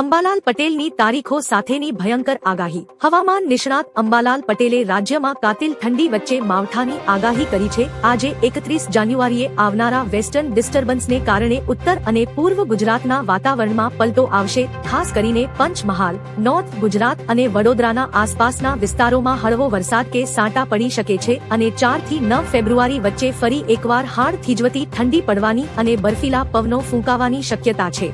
અંબાલાલ પટેલની તારીખો સાથેની ભયંકર આગાહી. હવામાન નિષ્ણાત અંબાલાલ પટેલે રાજ્યમાં કાતિલ ઠંડી વચ્ચે માવઠાની આગાહી કરી છે. આજે એકત્રીસ જાન્યુઆરીએ આવનારા વેસ્ટર્ન ડિસ્ટર્બન્સને કારણે ઉત્તર અને પૂર્વ ગુજરાતના વાતાવરણમાં પલટો આવશે, ખાસ કરીને પંચમહાલ, નોર્થ ગુજરાત અને વડોદરાના આસપાસના વિસ્તારોમાં હળવો વરસાદ કે સાંટા પડી શકે છે અને ચારથી નવ ફેબ્રુઆરી વચ્ચે ફરી એકવાર હાડ થીજવતી ઠંડી પડવાની અને બર્ફીલા પવનો ફૂંકાવાની શક્યતા છે.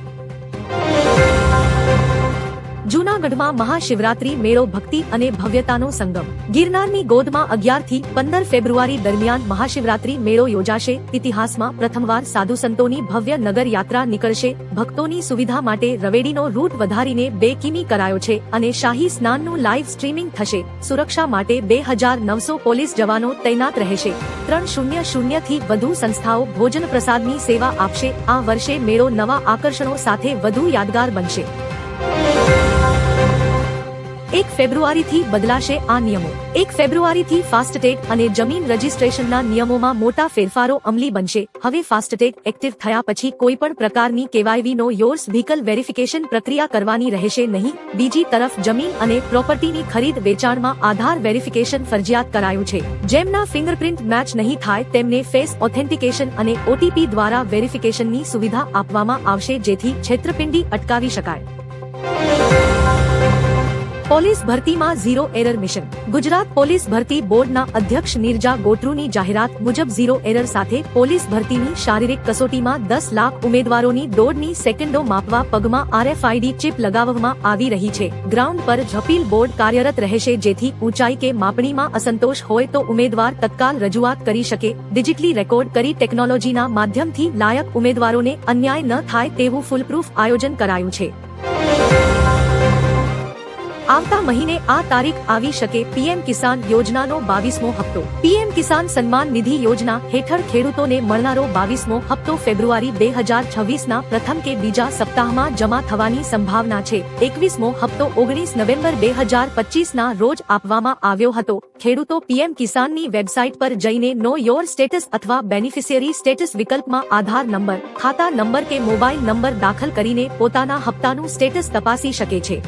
જૂનાગઢમાં મહાશિવરાત્રી, મેળો ભક્તિ અને ભવ્યતાનો સંગમ. ગિરનારની ગોદમાં અગિયારથી પંદર ફેબ્રુઆરી દરમિયાન મહાશિવરાત્રી મેળો યોજાશે. ઇતિહાસમાં પ્રથમવાર સાધુ સંતોની ભવ્ય નગર યાત્રા નીકળશે. ભક્તોની સુવિધા માટે રવેડીનો રૂટ વધારીને બે કિમી કરાયો છે અને શાહી સ્નાનનું લાઈવ સ્ટ્રીમિંગ થશે. સુરક્ષા માટે બે હજાર નવસો પોલીસ જવાનો તૈનાત રહેશે. ત્રણ શૂન્ય શૂન્યથી વધુ સંસ્થાઓ ભોજન પ્રસાદની સેવા આપશે. આ વર્ષે મેળો નવા આકર્ષણો સાથે વધુ યાદગાર બનશે. એક ફેબ્રુઆરીથી બદલાશે આ નિયમો. એક ફેબ્રુઆરીથી ફાસ્ટેગ અને જમીન રજીસ્ટ્રેશનના નિયમોમાં મોટા ફેરફારો અમલી બનશે. હવે ફાસ્ટેગ એક્ટિવ થયા પછી કોઈ પણ પ્રકારની KYV know yours vehicle verification પ્રક્રિયા કરવાની રહેશે નહીં. બીજી તરફ જમીન અને પ્રોપર્ટીની ખરીદ વેચાણમાં આધાર વેરિફિકેશન ફરજિયાત કરાયું છે. જેમના ફિંગરપ્રિન્ટ મેચ નહીં થાય તેમને ફેસ ઓથેન્ટિકેશન અને ઓટીપી દ્વારા વેરિફિકેશનની સુવિધા આપવામાં આવશે જેથી છેતરપિંડી અટકાવી શકાય. પોલીસ ભરતીમાં zero error mission. Gujarat police ભરતી બોર્ડના અધ્યક્ષ નિર્જા ગોટરૂની જાહેરાત મુજબ ઝીરો એરર સાથે પોલીસ ભરતીની શારીરિક કસોટીમાં દસ લાખ ઉમેદવારોની દોડની સેકન્ડો માપવા પગમાં આરએફઆઈડી ચિપ લગાવવામાં આવી રહી છે. ગ્રાઉન્ડ પર ઝપીલ બોર્ડ કાર્યરત રહેશે જેથી ઊંચાઈ કે માપણીમાં અસંતોષ હોય તો ઉમેદવાર તત્કાલ રજૂઆત કરી શકે. ડિજિટલી રેકોર્ડ કરી ટેકનોલોજીના માધ્યમથી લાયક ઉમેદવારોને અન્યાય ન થાય તેવું ફૂલપ્રૂફ આયોજન કરાયું છે. આવતા મહિને આ તારીખ આવી શકે પીએમ કિસાન યોજનાનો બાવીસમો હપ્તો. પીએમ કિસાન સન્માન નિધિ યોજના હેઠળ ખેડૂતોને મળનારો બાવીસમો હપ્તો ફેબ્રુઆરી બે હજાર છવ્વીસના પ્રથમ કે બીજા સપ્તાહમાં જમા થવાની સંભાવના છે. એકવીસમો હપ્તો ઓગણીસ નવેમ્બર બે હજાર પચીસના રોજ આપવામાં આવ્યો હતો. ખેડૂતો પીએમ કિસાનની વેબસાઇટ પર જઈને નો યોર સ્ટેટસ અથવા બેનિફિશિયરી સ્ટેટસ વિકલ્પમાં આધાર નંબર, ખાતા નંબર કે મોબાઈલ નંબર દાખલ કરીને પોતાના હપ્તાનું સ્ટેટસ તપાસી શકે છે.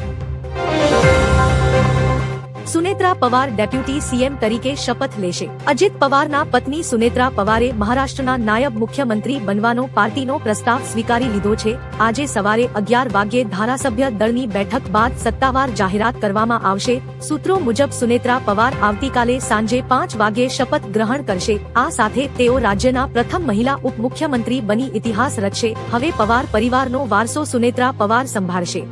સુનેત્રા પવાર ડેપ્યુટી સીએમ તરીકે શપથ લેશે. અજીત પવારના પત્ની સુનેત્રા પવારે મહારાષ્ટ્રના નાયબ મુખ્યમંત્રી બનવાનો પાર્ટીનો પ્રસ્તાવ સ્વીકારી લીધો છે. આજે સવારે અગિયાર વાગ્યે ધારાસભ્ય દળની બેઠક બાદ સત્તાવાર જાહેરાત કરવામાં આવશે. સૂત્રો મુજબ સુનેત્રા પવાર આવતીકાલે સાંજે પાંચ વાગ્યે શપથ ગ્રહણ કરશે. આ સાથે તેઓ રાજ્યના પ્રથમ મહિલા ઉપમુખ્યમંત્રી બની ઇતિહાસ રચશે. હવે પવાર પરિવારનો વારસો સુનેત્રા પવાર સંભાળશે.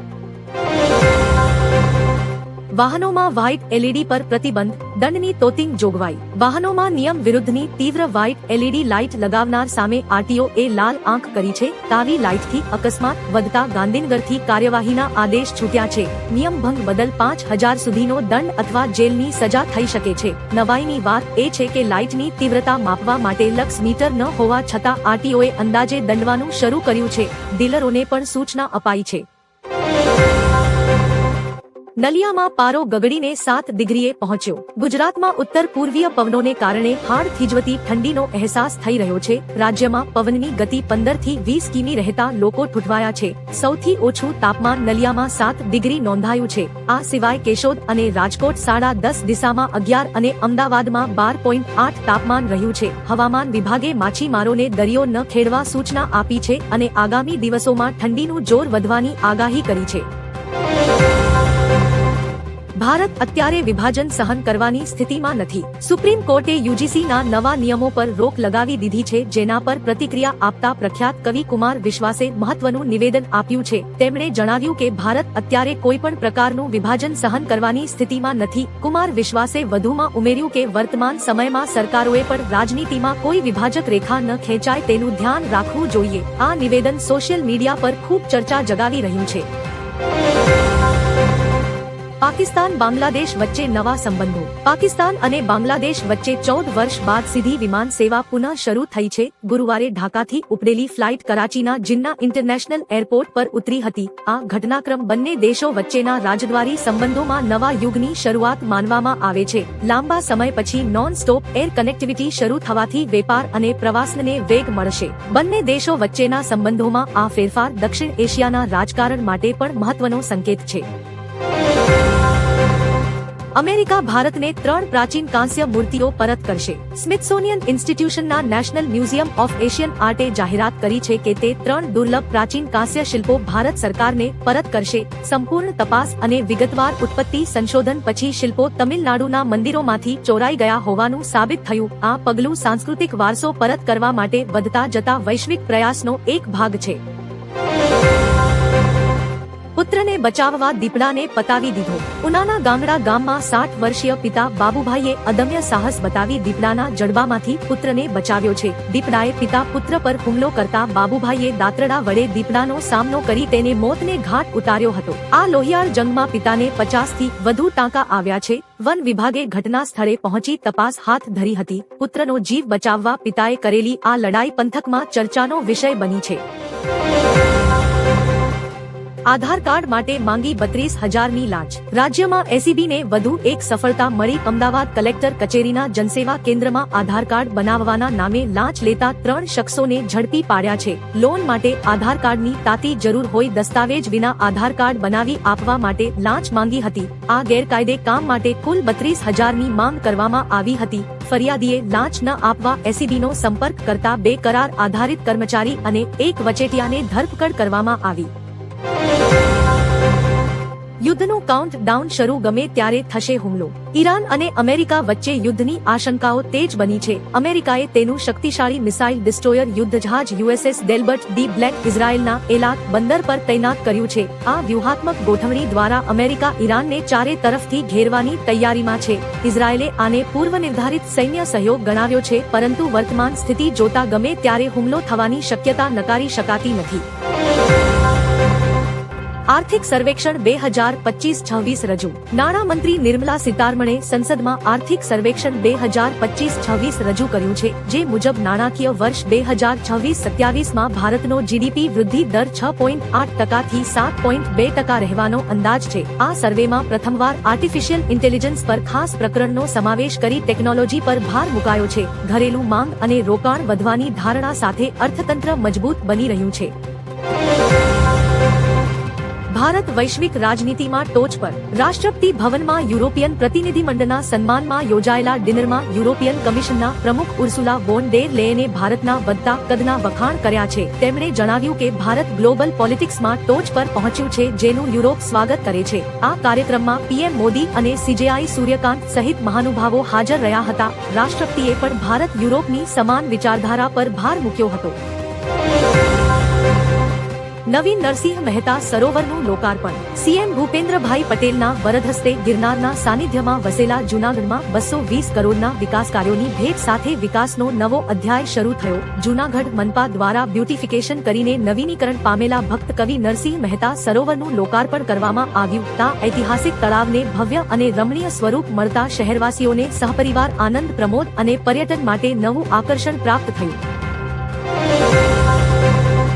વાહનોમાં વ્હાઇટ એલઈડી પર પ્રતિબંધ, દંડની તોતિંગ જોગવાઈ. વાહનોમાં નિયમ વિરુદ્ધની તીવ્ર વ્હાઇટ એલઈડી લાઇટ લગાવનાર સામે આરટીઓ એ લાલ આંખ કરી છે. તાવી લાઇટથી અકસ્માત વધતા ગાંધીનગરથી કાર્યવાહીના આદેશ છૂટ્યા છે. નિયમ ભંગ બદલ પાંચ હજાર સુધીનો દંડ અથવા જેલની સજા થઈ શકે છે. નવાઈની વાત એ છે કે લાઇટની તીવ્રતા માપવા માટે લક્ષ મીટર ન હોવા છતાં આરટીઓએ અંદાજે દંડવાનું શરૂ કર્યું છે. ડીલરોને પણ સૂચના અપાઈ છે. નલિયામાં પારો ગગડીને સાત ડિગ્રીએ પહોંચ્યો. ગુજરાતમાં ઉત્તર પૂર્વીય પવનોને કારણે હાડ થીજવતી ઠંડીનો અહેસાસ થઈ રહ્યો છે. રાજ્યમાં પવનની ગતિ પંદરથી વીસ કિમી રહેતા લોકો ઠૂઠવાયા છે. સૌથી ઓછું તાપમાન નલિયામાં સાત ડિગ્રી નોંધાયું છે. આ સિવાય કેશોદ અને રાજકોટ સાડા દસ દિશામાં અગિયાર અને અમદાવાદમાં બાર પોઈન્ટ આઠ તાપમાન રહ્યું છે. હવામાન વિભાગે માછીમારોને દરિયો ન ખેડવા સૂચના આપી છે અને આગામી દિવસોમાં ઠંડીનું જોર વધવાની આગાહી કરી છે. ભારત અત્યારે વિભાજન સહન કરવાની સ્થિતિમાં નથી. સુપ્રીમ કોર્ટે યુજીસીના નવા નિયમો પર રોક લગાવી દીધી છે, જેના પર પ્રતિક્રિયા આપતા પ્રખ્યાત કવિ કુમાર વિશ્વાસે મહત્વનું નિવેદન આપ્યું છે. તેમણે જણાવ્યું કે ભારત અત્યારે કોઈ પણ પ્રકારનું વિભાજન સહન કરવાની સ્થિતિમાં નથી. કુમાર વિશ્વાસે વધુમાં ઉમેર્યું કે વર્તમાન સમયમાં સરકારોએ પણ રાજનીતિમાં કોઈ વિભાજક રેખા ન ખેંચાય તેનું ધ્યાન રાખવું જોઈએ. આ નિવેદન સોશિયલ મીડિયા પર ખૂબ ચર્ચા જગાવી રહ્યું છે. પાકિસ્તાન બાંગ્લાદેશ વચ્ચે નવા સંબંધો. પાકિસ્તાન અને બાંગ્લાદેશ વચ્ચે ચૌદ વર્ષ બાદ સીધી વિમાન સેવા પુનઃ શરૂ થઈ છે. ગુરુવારે ઢાકાથી ઉપડેલી ફ્લાઇટ કરાચીના જિન્ના ઇન્ટરનેશનલ એરપોર્ટ પર ઉતરી હતી. આ ઘટનાક્રમ બંને દેશો વચ્ચેના રાજદ્વારી સંબંધોમાં નવા યુગની શરૂઆત માનવામાં આવે છે. લાંબા સમય પછી નોન સ્ટોપ એર કનેક્ટિવિટી શરૂ થવાથી વેપાર અને પ્રવાસનને વેગ મળશે. બંને દેશો વચ્ચેના સંબંધોમાં આ ફેરફાર દક્ષિણ એશિયાના રાજકારણ માટે પણ મહત્વનો સંકેત છે. અમેરિકા ભારતને ત્રણ પ્રાચીન કાંસ્ય મૂર્તિઓ પરત કરશે. સ્મિથસોનિયન ઇન્સ્ટિટ્યુશનના નેશનલ મ્યુઝિયમ ઓફ એશિયન આર્ટે જાહેરાત કરી છે કે તે ત્રણ દુર્લભ પ્રાચીન કાંસ્ય શિલ્પો ભારત સરકારને પરત કરશે. સંપૂર્ણ તપાસ અને વિગતવાર ઉત્પત્તિ સંશોધન પછી શિલ્પો તમિલનાડુના મંદિરોમાંથી ચોરાઈ ગયા હોવાનું સાબિત થયું. આ પગલું સાંસ્કૃતિક વારસો પરત કરવા માટે વધતા જતા વૈશ્વિક પ્રયાસનો એક ભાગ છે. પુત્રને બચાવવા દીપડાને પતાવી દીધો. ઉનાના ગામડા ગામમાં સાઠ વર્ષીય પિતા બાબુભાઈએ અદમ્ય સાહસ બતાવી દીપડાના જડબામાંથી પુત્રને બચાવ્યો છે. દીપડાએ પિતા પુત્ર પર હુમલો કરતા બાબુભાઈએ દાંતરડા વડે દીપડાનો સામનો કરી તેને મોતને ઘાટ ઉતાર્યો હતો. આ લોહિયાળ જંગમાં પિતાને પચાસથી વધુ ટાંકા આવ્યા છે. વન વિભાગે ઘટના સ્થળે પહોંચી તપાસ હાથ ધરી હતી. પુત્રનો જીવ બચાવવા પિતાએ કરેલી આ લડાઈ પંથકમાં ચર્ચાનો વિષય બની છે. આધાર કાર્ડ માટે માંગી બત્રીસ હજારની લાંચ. રાજ્યમાં એસીબીને વધુ એક સફળતા મળી. અમદાવાદ કલેક્ટર કચેરીના જનસેવા કેન્દ્રમાં આધાર કાર્ડ બનાવવાના નામે લાંચ લેતા ત્રણ શખ્સોને ઝડપી પાડ્યા છે. લોન માટે આધાર કાર્ડની તાતી જરૂર હોય દસ્તાવેજ વિના આધાર કાર્ડ બનાવી આપવા માટે લાંચ માંગી હતી. આ ગેરકાયદે કામ માટે કુલ બત્રીસ હજારની માંગ કરવામાં આવી હતી. ફરિયાદીએ લાંચ ન આપવા એસીબીનો સંપર્ક કરતા બે કરાર આધારિત કર્મચારી અને એક વચેટિયાને ધરપકડ કરવામાં આવી. યુદ્ધનું કાઉન્ટ ડાઉન શરૂ ગમે ત્યારે થશે હુમલો. ઈરાન અને અમેરિકા વચ્ચે યુદ્ધની આશંકાઓ તેજ બની છે. અમેરિકાએ તેનું શક્તિશાળી મિસાઇલ ડિસ્ટ્રોયર યુદ્ધ જહાજ યુએસએસ ડેલ્બર્ટ ડી બ્લેક ઇઝરાયેલના એલાક બંદર પર તૈનાત કર્યું છે. આ વ્યૂહાત્મક ગોઠવણી દ્વારા અમેરિકા ઈરાનને ચારે તરફથી ઘેરવાની તૈયારીમાં છે. ઇઝરાયેલે આને પૂર્વ નિર્ધારિત સૈન્ય સહયોગ ગણાવ્યો છે, પરંતુ વર્તમાન સ્થિતિ જોતા ગમે ત્યારે હુમલો થવાની શક્યતા નકારી શકાતી નથી. આર્થિક સર્વેક્ષણ બે હજાર પચીસ છવ્વીસ રજૂ. નાણામંત્રી નિર્મલા સીતારમણે સંસદમાં આર્થિક સર્વેક્ષણ બે હજાર પચીસ છવ્વીસ રજૂ કર્યું છે, જે મુજબ નાણાકીય વર્ષ બે હજાર છવ્વીસ સત્યાવીસમાં ભારતનો જીડીપી વૃદ્ધિ દર છ પોઈન્ટ આઠ ટકાથી સાત પોઈન્ટ બે ટકા રહેવાનો અંદાજ છે. આ સર્વેમાં પ્રથમવાર આર્ટિફિશિયલ ઇન્ટેલિજન્સ પર ખાસ પ્રકરણનો સમાવેશ કરી ટેકનોલોજી પર ભાર મુકાયો છે. ઘરેલું માંગ અને રોકાણ વધવાની ધારણા સાથે અર્થતંત્ર મજબૂત બની રહ્યું છે. ભારત વૈશ્વિક રાજનીતિમાં ટોચ પર રાષ્ટ્રપતિ ભવનમાં યુરોપિયન પ્રતિનિધિમંડળના સન્માનમાં યોજાયેલા ડિનરમાં યુરોપિયન કમિશનના પ્રમુખ ઉર્સુલા વોન ડેર લેયને ભારતના વધતા કદના વખાણ કર્યા છે. તેમણે જણાવ્યું કે ભારત ગ્લોબલ પોલિટિક્સમાં ટોચ પર પહોંચ્યું છે, જેનું યુરોપ સ્વાગત કરે છે. આ કાર્યક્રમમાં પીએમ મોદી અને સીજેઆઈ સૂર્યકાંત સહિત મહાનુભાવો હાજર રહ્યા હતા. રાષ્ટ્રપતિએ પણ ભારત યુરોપની સમાન વિચારધારા પર ભાર મૂક્યો હતો. નવીન નરસિંહ મહેતા સરોવરનું લોકાર્પણ. સીએમ ભૂપેન્દ્રભાઈ પટેલના વરદ હસ્તે ગિરનારના સાનિધ્યમાં વસેલા જૂનાગઢમાં બસો વીસ કરોડના વિકાસ કાર્યોની ભેટ સાથે વિકાસનો નવો અધ્યાય શરૂ થયો. જૂનાગઢ મનપા દ્વારા બ્યુટિફિકેશન કરીને નવીનીકરણ પામેલા ભક્ત કવિ નરસિંહ મહેતા સરોવરનું લોકાર્પણ કરવામાં આવ્યું. તા ઐતિહાસિક તળાવને ભવ્ય અને રમણીય સ્વરૂપ મળતા શહેરવાસીઓને સહપરિવાર આનંદ પ્રમોદ અને પર્યટન માટે નવું આકર્ષણ પ્રાપ્ત થયું.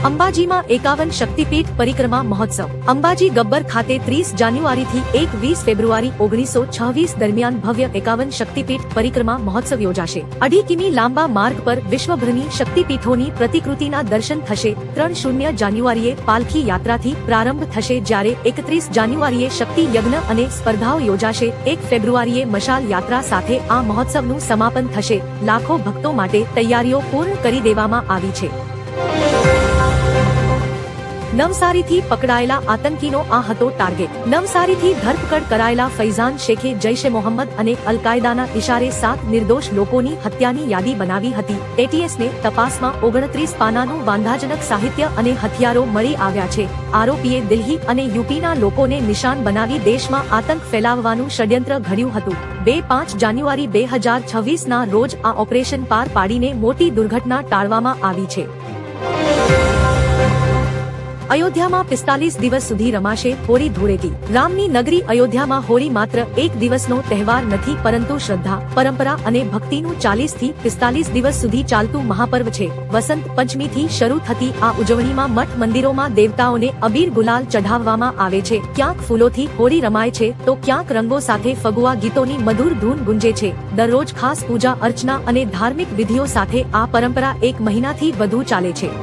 અંબાજીમાં એકાવન શક્તિપીઠ પરિક્રમા મહોત્સવ. અંબાજી ગબ્બર ખાતે ત્રીસ જાન્યુઆરીથી એક વીસ ફેબ્રુઆરી ઓગણીસો છવ્વીસ દરમિયાન ભવ્ય એકાવન શક્તિપીઠ પરિક્રમા મહોત્સવ યોજાશે. અઢી કિમી લાંબા માર્ગ પર વિશ્વભરની શક્તિપીઠોની પ્રતિકૃતિના દર્શન થશે. ત્રણ શૂન્ય જાન્યુઆરીએ પાલખી યાત્રાથી પ્રારંભ થશે જ્યારે એકત્રીસ જાન્યુઆરીએ શક્તિ યજ્ઞ અને સ્પર્ધાઓ યોજાશે. એક ફેબ્રુઆરીએ મશાલ યાત્રા સાથે આ મહોત્સવનું સમાપન થશે. લાખો ભક્તો માટે તૈયારીઓ પૂર્ણ કરી દેવામાં આવી છે. નવસારીથી પકડાયેલા આતંકીનો આ હતો ટાર્ગેટ. નવસારીથી ધરપકડ કરાયેલા ફૈઝાન શેખે જૈશે મોહમ્મદ અને અલકાયદાના ઇશારે સાત નિર્દોષ લોકોની હત્યાની યાદી બનાવી હતી. એટીએસને તપાસમાં ઓગણત્રીસ પાનાનું વાંધાજનક સાહિત્ય અને હથિયારો મળી આવ્યા છે. આરોપીએ દિલ્હી અને યુપીના લોકોને નિશાન બનાવી દેશમાં આતંક ફેલાવવાનું ષડયંત્ર ઘડ્યું હતું. બે પાંચ જાન્યુઆરી બે હજાર છવ્વીસના રોજ આ ઓપરેશન પાર પાડીને મોટી દુર્ઘટના ટાળવામાં આવી છે. અયોધ્યામાં પિસ્તાલીસ દિવસ સુધી રમાશે હોળી ધૂળેટી. રામની નગરી અયોધ્યામાં હોળી માત્ર એક દિવસનો તહેવાર નથી, પરંતુ શ્રદ્ધા, પરંપરા અને ભક્તિનું ચાલીસથી પિસ્તાલીસ દિવસ સુધી ચાલતું મહાપર્વ છે. વસંત પંચમીથી શરૂ થતી આ ઉજવણીમાં મઠ મંદિરોમાં દેવતાઓને અબીર ગુલાલ ચઢાવવામાં આવે છે. ક્યાંક ફૂલોથી હોળી રમાય છે, તો ક્યાંક રંગો સાથે ફગુઆ ગીતોની મધુર ધૂન ગુંજે છે. દરરોજ ખાસ પૂજા અર્ચના અને ધાર્મિક વિધિઓ સાથે આ પરંપરા એક મહિનાથી વધુ ચાલે છે.